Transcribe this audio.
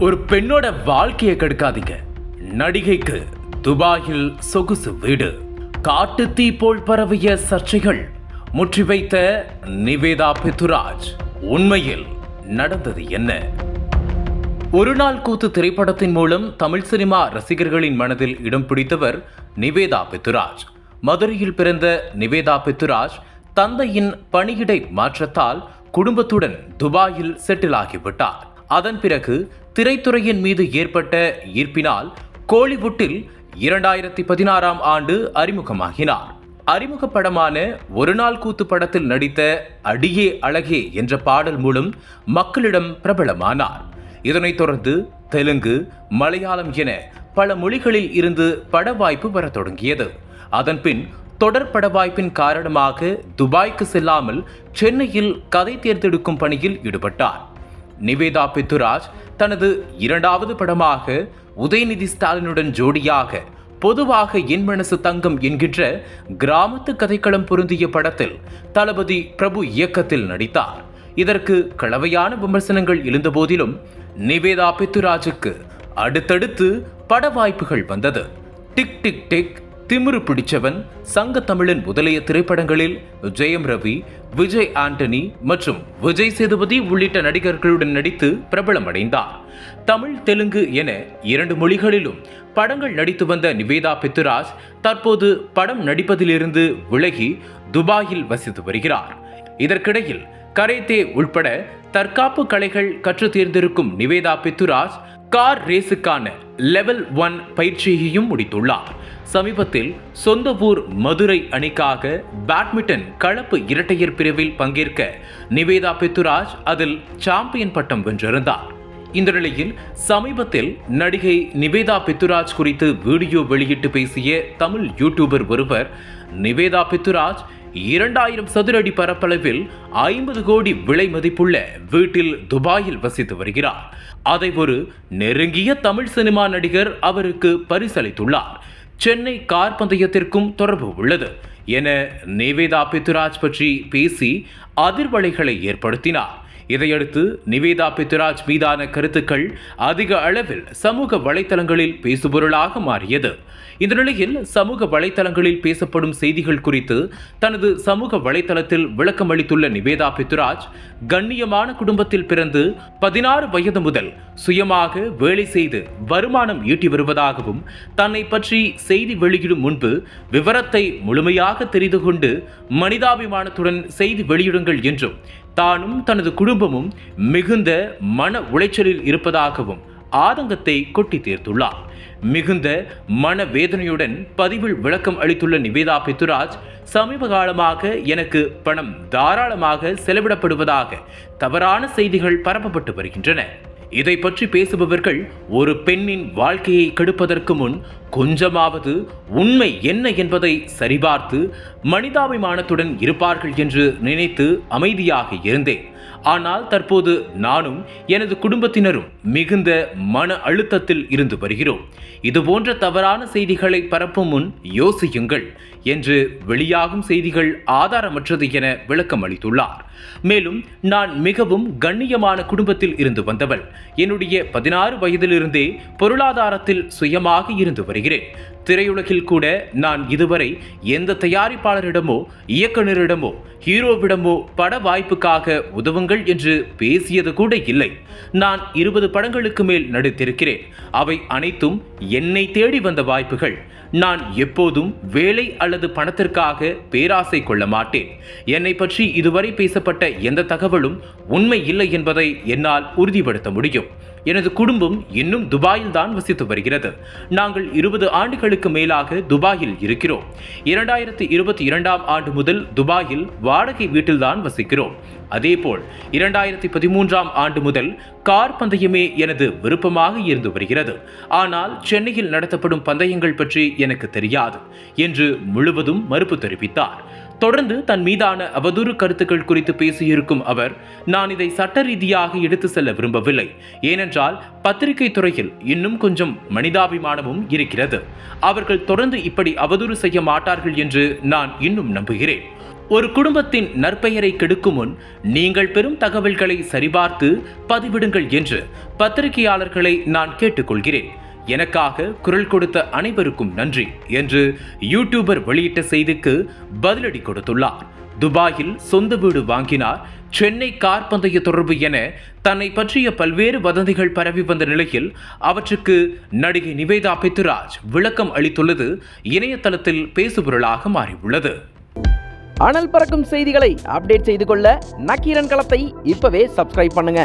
ஒரு பெண்ணோட வாழ்க்கையை கெடுக்காதீங்க. நடிகைக்கு துபாயில் சொகுசு வீடு. காட்டு தீ போல் பரவிய சர்ச்சைகள். முற்றி வைத்த நிவேதா பித்துராஜ் உண்மையில் நடந்தது என்ன? ஒரு நாள் கூத்து திரைப்படத்தின் மூலம் தமிழ் சினிமா ரசிகர்களின் மனதில் இடம் பிடித்தவர் நிவேதா பித்துராஜ் மதுரையில் பிறந்த நிவேதா பித்துராஜ் தந்தையின் பணியிடை மாற்றத்தால் குடும்பத்துடன் துபாயில் செட்டில் ஆகிவிட்டார். அதன் பிறகு திரைத்துறையின் மீது ஏற்பட்ட ஈர்ப்பினால் கோலிவுட்டில் இரண்டாயிரத்தி பதினாறாம் ஆண்டு அறிமுகமாகினார். அறிமுக படமான ஒரு நாள் கூத்து படத்தில் நடித்த அடியே அழகே என்ற பாடல் மூலம் மக்களிடம் பிரபலமானார். இதனைத் தொடர்ந்து தெலுங்கு மலையாளம் என பல மொழிகளில் இருந்து பட வாய்ப்பு வரத் தொடங்கியது. அதன்பின் தொடர் பட வாய்ப்பின் காரணமாக துபாய்க்கு செல்லாமல் சென்னையில் கதை தேர்ந்தெடுக்கும் பணியில் ஈடுபட்டார். நிவேதா பித்துராஜ் தனது இரண்டாவது படமாக உதயநிதி ஸ்டாலினுடன் ஜோடியாக பொதுவாக என் மனசு தங்கம் என்கின்ற கிராமத்து கதைக்களம் பொருந்திய படத்தில் தளபதி பிரபு இயக்கத்தில் நடித்தார். இதற்கு கலவையான விமர்சனங்கள் எழுந்தபோதிலும் நிவேதா பித்துராஜுக்கு அடுத்தடுத்து பட வாய்ப்புகள் வந்தது. Tick tick tick. Thimiru Pudichavan சங்க தமிழின் முதலிய திரைப்படங்களில் ஜெயம் ரவி விஜய் ஆண்டனி மற்றும் விஜய் சேதுபதி உள்ளிட்ட நடிகர்களுடன் நடித்து பிரபலமடைந்தார். தமிழ் தெலுங்கு என இரண்டு மொழிகளிலும் படங்கள் நடித்து வந்த நிவேதா பித்துராஜ் தற்போது படம் நடிப்பதிலிருந்து விலகி துபாயில் வசித்து வருகிறார். இதற்கிடையில் கரேத்தே உள்பட தற்காப்பு கலைகள் கற்று தேர்ந்திருக்கும் நிவேதா பித்துராஜ் கார் ரேஸுக்கான லெவல் ஒன் பயிற்சியையும் முடித்துள்ளார். சமீபத்தில் சொந்த ஊர் மதுரை அணிக்காக பேட்மிண்டன் கலப்பு இரட்டையர் பிரிவில் பங்கேற்க நிவேதா பித்துராஜ் அதில் சாம்பியன் பட்டம் வென்றிருந்தார். இந்த நிலையில் சமீபத்தில் நடிகை நிவேதா பித்துராஜ் குறித்து வீடியோ வெளியிட்டு பேசிய தமிழ் யூடியூபர் ஒருவர் நிவேதா பித்துராஜ் இரண்டாயிரம் சதுரடி பரப்பளவில் ஐம்பது கோடி விலை மதிப்புள்ள வீட்டில் துபாயில் வசித்து வருகிறார். அதை ஒரு நெருங்கிய தமிழ் சினிமா நடிகர் அவருக்கு பரிசளித்துள்ளார். சென்னை கார் பந்தயத்திற்கும் தொடர்பு உள்ளது என நிவேதா பித்துராஜ் பற்றி பேசி அதிர்வலைகளை ஏற்படுத்தினார். இதையடுத்து நிவேதா பித்துராஜ் மீதான கருத்துக்கள் அதிக அளவில் சமூக வலைதளங்களில் பேசுபொருளாக மாறியது. இந்த நிலையில் சமூக வலைதளங்களில் பேசப்படும் செய்திகள் குறித்து தனது சமூக வலைதளத்தில் விளக்கம் அளித்துள்ள நிவேதா பித்துராஜ் கண்ணியமான குடும்பத்தில் பிறந்து பதினாறு வயது முதல் சுயமாக வேலை செய்து வருமானம் ஈட்டி வருவதாகவும் தன்னை பற்றி செய்தி வெளியிடும் முன்பு விவரத்தை முழுமையாக தெரிந்து கொண்டு மனிதாபிமானத்துடன் செய்தி வெளியிடுங்கள் என்றும் தானும் தனது குடும்பமும் மிகுந்த மன உளைச்சலில் இருப்பதாகவும் ஆதங்கத்தை கொட்டி தீர்த்துள்ளார். மிகுந்த மன வேதனையுடன் பதிவில் விளக்கம் அளித்துள்ள நிவேதா பித்துராஜ் சமீப காலமாக எனக்கு பணம் தாராளமாக செலவிடப்படுவதாக தவறான செய்திகள் பரப்பப்பட்டு வருகின்றன. இதை பற்றி பேசுபவர்கள் ஒரு பெண்ணின் வாழ்க்கையை கெடுப்பதற்கு முன் கொஞ்சமாவது உண்மை என்ன என்பதை சரிபார்த்து மனிதாபிமானத்துடன் இருப்பார்கள் என்று நினைத்து அமைதியாக இருந்தேன். ஆனால் தற்போது நானும் எனது குடும்பத்தினரும் மிகுந்த மன அழுத்தத்தில் இருந்து வருகிறோம். இதுபோன்ற தவறான செய்திகளை பரப்பும் முன் யோசியுங்கள் என்று வெளியாகும் செய்திகள் ஆதாரமற்றது என விளக்கம் அளித்துள்ளார். மேலும் நான் மிகவும் கண்ணியமான குடும்பத்தில் இருந்து வந்தவள். என்னுடைய பதினாறு வயதிலிருந்தே பொருளாதாரத்தில் சுயமாக இருந்து வருகிறேன். திரையுலகில் கூட நான் இதுவரை எந்த தயாரிப்பாளரிடமோ இயக்குனரிடமோ ஹீரோவிடமோ பட வாய்ப்புக்காக உதவுங்கள் என்று பேசியது கூட இல்லை. நான் இருபது படங்களுக்கு மேல் நடித்திருக்கிறேன். அவை அனைத்தும் என்னை தேடி வந்த வாய்ப்புகள். நான் எப்போதும் வேலை அல்லது பணத்திற்காக பேராசை கொள்ள மாட்டேன். என்னை பற்றி இதுவரை பேசப்பட்ட எந்த தகவலும் உண்மை இல்லை என்பதை என்னால் உறுதிப்படுத்த முடியும். எனது குடும்பம் இன்னும் துபாயில் தான் வசித்து வருகிறது. நாங்கள் இருபது ஆண்டுகளுக்கு மேலாக துபாயில் இருக்கிறோம். இரண்டாயிரத்தி இருபத்தி இரண்டாம் ஆண்டு முதல் துபாயில் வாடகை வீட்டில்தான் வசிக்கிறோம். அதேபோல் இரண்டாயிரத்தி பதிமூன்றாம் ஆண்டு முதல் கார் பந்தயமே எனது விருப்பமாக இருந்து வருகிறது. ஆனால் சென்னையில் நடத்தப்படும் பந்தயங்கள் பற்றி எனக்கு தெரியாது என்று முழுவதும் மறுப்பு தெரிவித்தார். தொடர்ந்து தன் மீதான அவதூறு கருத்துக்கள் குறித்து பேசியிருக்கும் அவர் நான் இதை சட்ட ரீதியாக எடுத்து செல்ல விரும்பவில்லை. ஏனென்றால் பத்திரிகை துறையில் இன்னும் கொஞ்சம் மனிதாபிமானமும் இருக்கிறது. அவர்கள் தொடர்ந்து இப்படி அவதூறு செய்ய மாட்டார்கள் என்று நான் இன்னும் நம்புகிறேன். ஒரு குடும்பத்தின் நற்பெயரை கெடுக்கும் முன் நீங்கள் பெறும் தகவல்களை சரிபார்த்து பதிவிடுங்கள் என்று பத்திரிகையாளர்களை நான் கேட்டுக்கொள்கிறேன். எனக்காக குரல் கொடுத்த அனைவருக்கும் நன்றி என்று யூடியூபர் வெளியிட்ட செய்திக்கு பதிலடி கொடுத்துள்ளார். துபாயில் சொந்த வீடு வாங்கினார். சென்னை கார் பந்தய தொடர்பு என தன்னை பற்றிய பல்வேறு வதந்திகள் பரவி வந்த நிலையில் அவற்றுக்கு நடிகை நிவேதா பித்துராஜ் விளக்கம் அளித்துள்ளது. இணையதளத்தில் பேசுபொருளாக மாறியுள்ளது. அனல் பறக்கும் செய்திகளை அப்டேட் செய்து கொள்ள நக்கீரன் களத்தை இப்பவே சப்ஸ்கிரைப் பண்ணுங்க.